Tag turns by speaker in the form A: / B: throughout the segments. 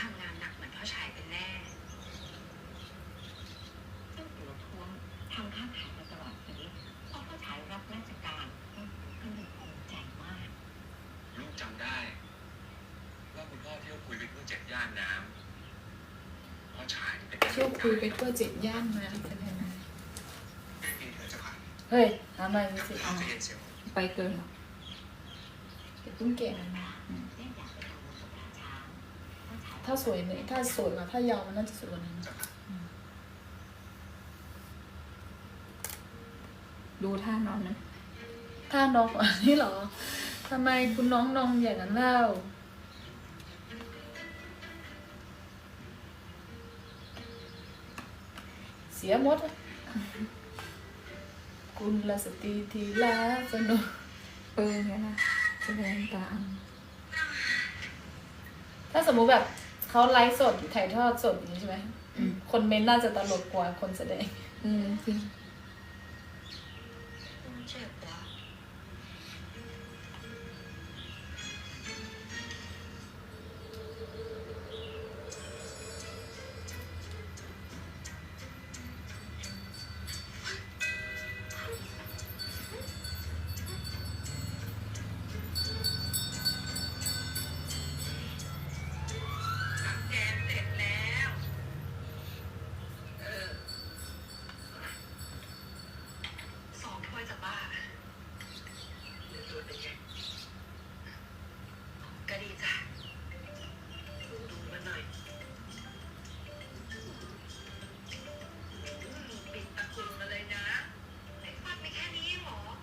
A: ทำงานหนักเหมือนพ่อชายเป็นแน่
B: ซึ่งตัวท้วงทำค้าขายมาตลอดชีวิตพอพ่อชายรับราชการก็เลยภูมิใจมาก
C: ลูกจำได้ ว่าคุณพ่อเที่ยวคุยไปทั่วเจ็ดย่านน้ำพ่อชายเป็น
D: เที่ยวคุยไปทั่วเจ็ดย่านมาเป็นยังไง
C: นี่เธอจะผ่าน
D: เฮ้ยหามาสิ
C: ข้า
D: เอา
C: จะเย็นเสียว
E: ไปเกินหรอ
D: เก็บตุ้งเก่งนะ
B: แม่อยา
D: ถ้าสวยเนี่ยถ้าสวยกว่าถ้ายาวมันน่าจะสวยกว่านั้น
C: จะผ่าน
E: ดูท่านอนนะ
D: ถ้าน้องอันนี้เหรอทำไมคุณน้องนองอย่างนั้นเล่าเสียหมดอะคุณละสตรีทีลาสนุก
E: เออเนี่ยนะแสดงตาม
D: ถ้าสมมุติแบบ เขาไลฟ์สดถ่ายทอดสดอย่างนี้ใช่ไหม คนเมนน่าจะตลกกว่าคนแสดง
E: อื
A: ม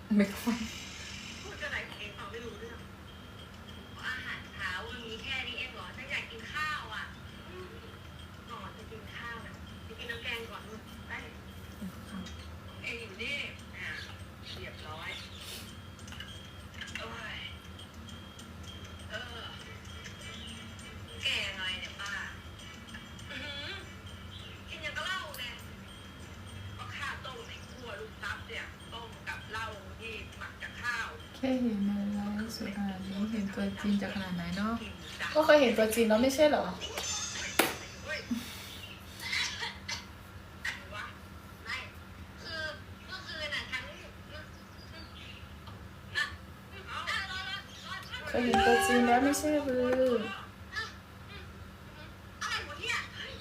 A: องเแค่เห็นมาไล
D: ฟ์สดขนาดนี้เห็นตัวจริงจะขนาดไหนเนาะ
A: ก็
D: เคยเห็นตัวจริงแล้วไม่ใช่เหรอ
A: ไม่คือเมื่อคืนน่ะฉันอะเอะรอรอรอฉัน
D: เคยเห็นตัวจริงแล้วไม่ใช่หรือ
A: อะไรวะเนี่ยเฮ้ย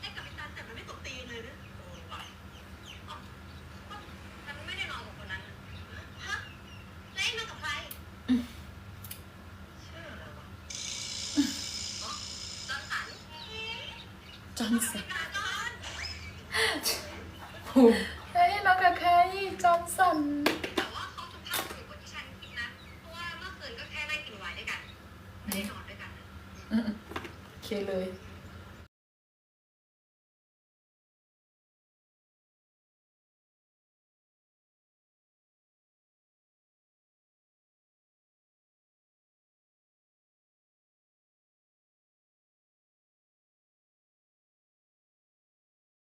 A: ไอ้กับไอ้ตันแต่มันไม่ตบตีเลยนะโอ้ยว่ะเอ้าฉันไม่ได้นอนกับคนนั้นน่ะฮะแล้วไอ้นอนกับใครชื่ออะไรวะอ๋อจอห์นสัน
D: จอห์นสัน
A: จอห์นสัน
D: เฮ้ยน้องกับใครจอห์นสัน
A: แต่ว่าเขาสุภาพบุรุษกว่าที่ฉันคิดนะ เพราะว่าเมื่อคืนก็แค่นั่งกินไวน์ด้วยกันไม่ได้นอนด้วยกันนะ
D: โอเคเลย
A: อ